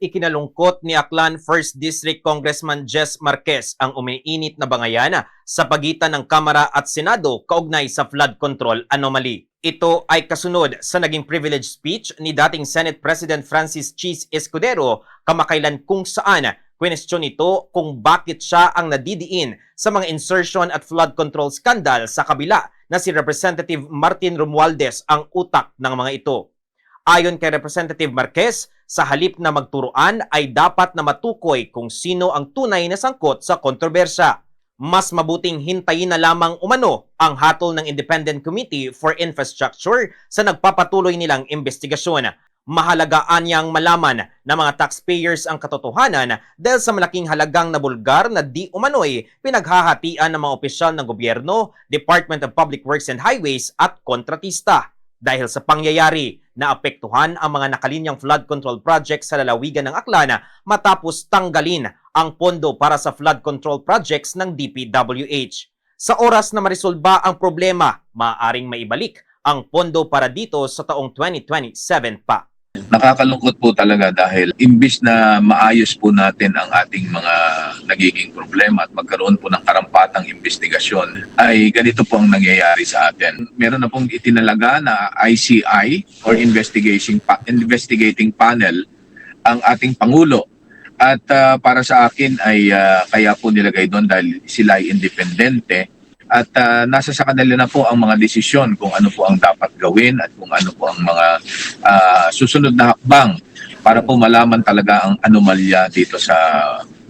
Ikinalungkot ni Aklan 1st District Congressman Jess Marquez ang umiinit na bangayan sa pagitan ng Kamara at Senado kaugnay sa flood control anomaly. Ito ay kasunod sa naging privilege speech ni dating Senate President Francis Cheese Escudero kamakailan kung saan Question ito kung bakit siya ang nadidiin sa mga insertion at flood control scandal sa kabila na si Representative Martin Romualdez ang utak ng mga ito. Ayon kay Representative Marquez, sa halip na magturuan ay dapat na matukoy kung sino ang tunay na sangkot sa kontrobersya. Mas mabuting hintayin na lamang umano ang hatol ng Independent Committee for Infrastructure sa nagpapatuloy nilang investigasyon. Mahalagaan niyang malaman ng mga taxpayers ang katotohanan dahil sa malaking halagang nabulgar na di umano'y pinaghahatian ng mga opisyal ng gobyerno, Department of Public Works and Highways at kontratista. Dahil sa pangyayari, naapektuhan ang mga nakalinyang flood control projects sa lalawigan ng Aklana matapos tanggalin ang pondo para sa flood control projects ng DPWH. Sa oras na marisolba ang problema, maaaring maibalik ang pondo para dito sa taong 2027 pa. Nakakalungkot po talaga dahil imbis na maayos po natin ang ating mga nagiging problema at magkaroon po ng karampatang investigasyon ay ganito po ang nangyayari sa atin. Meron na pong itinalaga na ICI or investigating pa- investigating panel ang ating pangulo at ah, para sa akin ay ah, kaya po nilagay doon dahil sila ay independente at ah, nasa sa kanila na po ang mga desisyon kung ano po ang dapat gawin at kung ano po ang mga ah, susunod na hakbang para po malaman talaga ang anomalya dito sa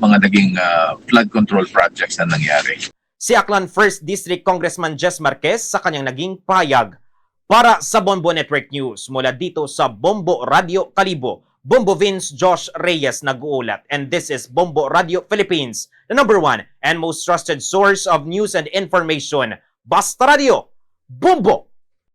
mga naging ah, flood control projects na nangyari. Si Aklan 1st District Congressman Jess Marquez sa kanyang naging payag. Para sa Bombo Network News mula dito sa Bombo Radio Kalibo, Bombo Vince Josh Reyes nag-uulat and this is Bombo Radio Philippines, the number one and most trusted source of news and information. Basta Radio, Bombo!